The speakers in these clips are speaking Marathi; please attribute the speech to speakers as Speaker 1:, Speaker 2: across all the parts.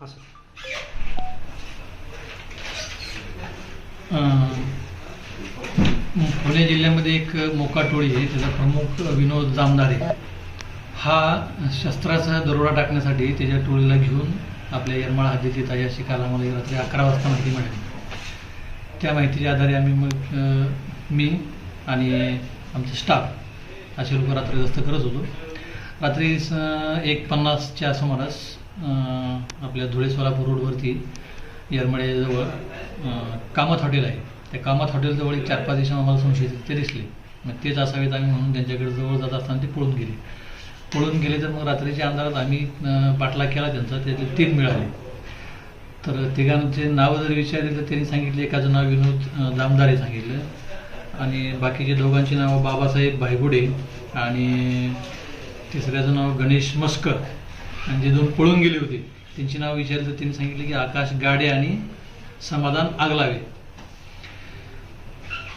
Speaker 1: हां सर.
Speaker 2: पुणे जिल्ह्यामध्ये एक मोका टोळी आहे त्याचा प्रमुख विनोद जामदारे. हा शस्त्राचा दरोडा टाकण्यासाठी त्याच्या टोळीला घेऊन आपल्या येरमाळा हद्दीत येत आहे अशी काल आम्हाला रात्री अकरा वाजता माहिती मिळाली. त्या माहितीच्या आधारे आम्ही मग मी आणि आमचे स्टाफ असे लोक रात्री गस्त करत होतो. रात्री स- एक पन्नासच्या सुमारास आपल्या धुळे सोलापूर रोडवरती येरमळेजवळ कामत हॉटेल आहे. त्या कामत हॉटेलजवळ एक चार पाच दिवशी आम्हाला संशयित ते दिसले. मग तेच असावेत आम्ही म्हणून त्यांच्याकडे जवळ जात असताना ते पळून गेले. पळून गेले तर मग रात्रीच्या अंधारात आम्ही पाठला पाठलाग केला त्यांचा. त्यातले तीन मिळाले. तर तिघांचे नावं जर विचारले तर त्यांनी सांगितले एकाचं नाव विनोद दामदारे सांगितलं. आणि बाकीचे दोघांची नावं बाबासाहेब भायगुडे आणि तिसऱ्याचं नाव गणेश मस्कर. आणि जे दोन पळून गेले होते. त्यांची नाव विचारलं तर त्यांनी सांगितले की आकाश गाडे आणि समाधान आगलावे.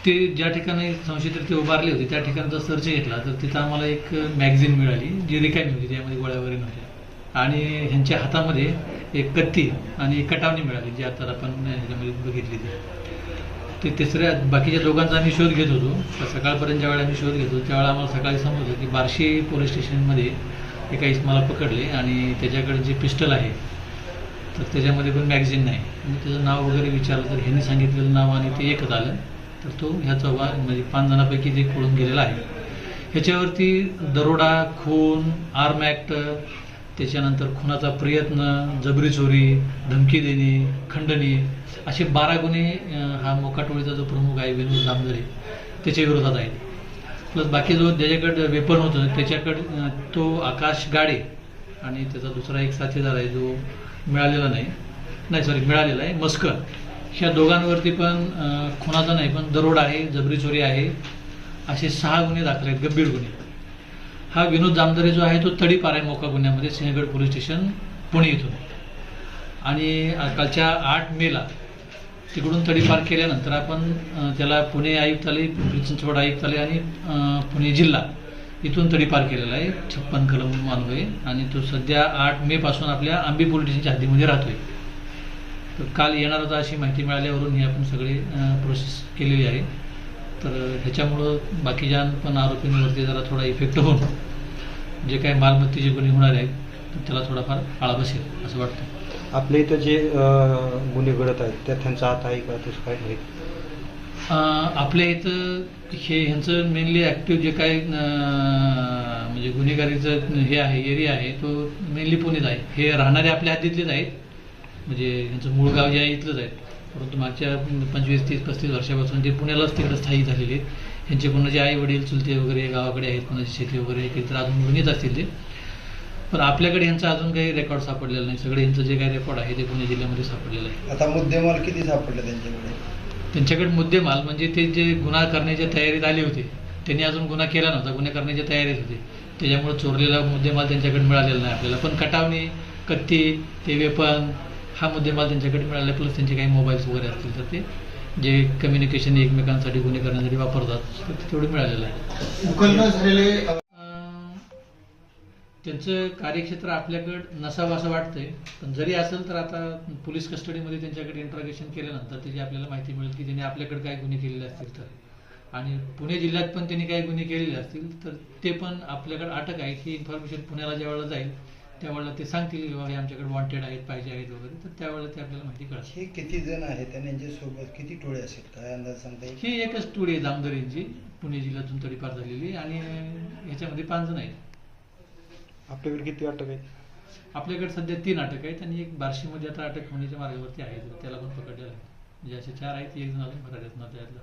Speaker 2: ते ज्या ठिकाणी संशयित ते उभारले होते त्या ठिकाणचा सर्च घेतला तर तिथं आम्हाला एक मॅगझिन मिळाली जी रिकामी होती त्यामध्ये गोळ्या वगैरे नव्हत्या. आणि ह्यांच्या हातामध्ये एक कत्ती आणि एक कटावणी मिळाली जी आता आपण ह्याच्यामध्ये बघितली ती. ते तिसऱ्या बाकीच्या दोघांचा आम्ही शोध घेत होतो. सकाळपर्यंत ज्यावेळेला आम्ही शोध घेतो त्यावेळेला आम्हाला सकाळी समजलं की बार्शी पोलीस स्टेशनमध्ये एका इसमाला पकडले आणि त्याच्याकडे जे पिस्टल आहे तर त्याच्यामध्ये पण मॅगझिन नाही. मी त्याचं नाव वगैरे विचारलं तर ह्यांनी सांगितलेलं नाव आणि ते एकच आलं. तर तो ह्याचा वा म्हणजे पाच जणांपैकी ते पळून गेलेला आहे. ह्याच्यावरती दरोडा खून आर्म ॲक्ट त्याच्यानंतर खुनाचा प्रयत्न जबरी चोरी धमकी देणे खंडणी असे बारा गुन्हे हा मोकाटोळीचा जो प्रमुख आहे विनोद दामदरे त्याच्या विरोधात आहेत. प्लस बाकी जो ज्याच्याकडे वेपन होतं त्याच्याकडे तो आकाश गाडे आणि त्याचा दुसरा एक साथीदार आहे जो मिळालेला नाही. नाही सॉरी मिळालेला आहे मस्कर. ह्या दोघांवरती पण खुनाचा नाही पण दरोड आहे जबरी चोरी आहे. असे सहा गुन्हे दाखल आहेत गंभीर गुन्हे. हा विनोद जामदारे जो आहे तो तडीपार आहे मोका गुन्ह्यामध्ये सिंहगड पोलीस स्टेशन पुणे इथून आणि कालच्या आठ मेला तिकडून तडीपार केल्यानंतर आपण त्याला पुणे आयुक्तालय पिंपरी चिंचवड आयुक्तालय आणि पुणे जिल्हा इथून तडीपार केलेला आहे छप्पन कलम आहे आणि तो सध्या आठ मे पासून आपल्या आंबी पोलीस स्टेशनच्या हद्दीमध्ये राहतोय. तर काल येणार होता अशी माहिती मिळाल्यावरून ही आपण सगळी प्रोसेस केलेली आहे. तर ह्याच्यामुळं बाकीच्या पण आरोपींवरती जरा थोडा इफेक्ट होऊन जे काही मालमत्तेचे गुन्हे होणार आहेत त्याला थोडाफार आळा बसेल असं वाटतं.
Speaker 1: आपल्या इथं जे गुन्हे घडत आहेत त्यात त्यांचा हात आहे का? तसं काय नाही.
Speaker 2: आपल्या इथं हे ह्यांचं मेनली ॲक्टिव्ह जे काय म्हणजे गुन्हेगारीचं हे आहे एरिया आहे तो मेनली पुणेच आहे. हे राहणारे आपल्या हद्दीतलेच आहेत. म्हणजे ह्यांचं मूळ गाव जे आहे इथलंच आहे. परंतु मागच्या पंचवीस तीस पस्तीस वर्षापासून ते पुण्यालाच तिकडे स्थायिक झालेले आहेत. ह्यांचे कोणाचे आई वडील चुलते वगैरे गावाकडे आहेत कोणाची शेती वगैरे तर अजून गुन्हेच असतील ते. पण आपल्याकडे यांचा अजून काही रेकॉर्ड सापडलेला नाही. सगळे यांचं जे काही रेकॉर्ड आहे ते पुणे जिल्ह्यामध्ये सापडलेलं आहे.
Speaker 3: आता मुद्देमाल किती सापडले त्यांच्याकडे?
Speaker 2: त्यांच्याकडे मुद्देमाल म्हणजे ते जे गुन्हा करण्याच्या तयारीत आले होते त्यांनी अजून गुन्हा केला नव्हता. गुन्हा करण्याच्या तयारीत होते. त्याच्यामुळे चोरलेला मुद्देमाल त्यांच्याकडे मिळालेला नाही आपल्याला. पण कटावणी कत्ती ते वेपन हा मुद्देमाल त्यांच्याकडे मिळाला. प्लस त्यांचे काही मोबाईल्स वगैरे असतील तर ते जे कम्युनिकेशन एकमेकांसाठी गुन्हे करण्यासाठी वापरतात तर ते तेवढे मिळालेलं आहे
Speaker 3: उकलनं झालेले
Speaker 2: अं, त्यांचं कार्यक्षेत्र आपल्याकडं नसावं असं वाटतंय. पण जरी असेल तर आता पोलीस कस्टडीमध्ये त्यांच्याकडे इंट्रॉगेशन केल्यानंतर त्याची आपल्याला माहिती मिळेल की त्यांनी आपल्याकडे काय गुन्हे केलेले असतील तर. आणि पुणे जिल्ह्यात पण त्यांनी काही गुन्हे केलेले असतील तर ते पण आपल्याकडे अटक आहे ही इन्फॉर्मेशन पुण्याला ज्यावेळेला जाईल त्यावेळेला ते सांगतील की बाबा हे आमच्याकडे वॉन्टेड आहेत पाहिजे आहेत वगैरे. तर त्यावेळेला ते आपल्याला माहिती कळेल.
Speaker 3: हे किती जण आहेत आणि यांच्यासोबत किती टोळे असेल काय अंदाज सांगता येईल?
Speaker 2: ही एकच टोळी आहे जामदारींची. पुणे जिल्ह्यातून तडीपार झालेली. आणि ह्याच्यामध्ये पाच जण आहेत.
Speaker 1: आपल्याकडे किती अटक आहेत?
Speaker 2: आपल्याकडे सध्या तीन अटक आहेत आणि एक बार्शीमध्ये आता अटक होण्याच्या मार्गावरती आहे त्याला पण पकडलेलं आहे म्हणजे असे चार आहेत एक जण अजून फरार आहेत ना त्यातला.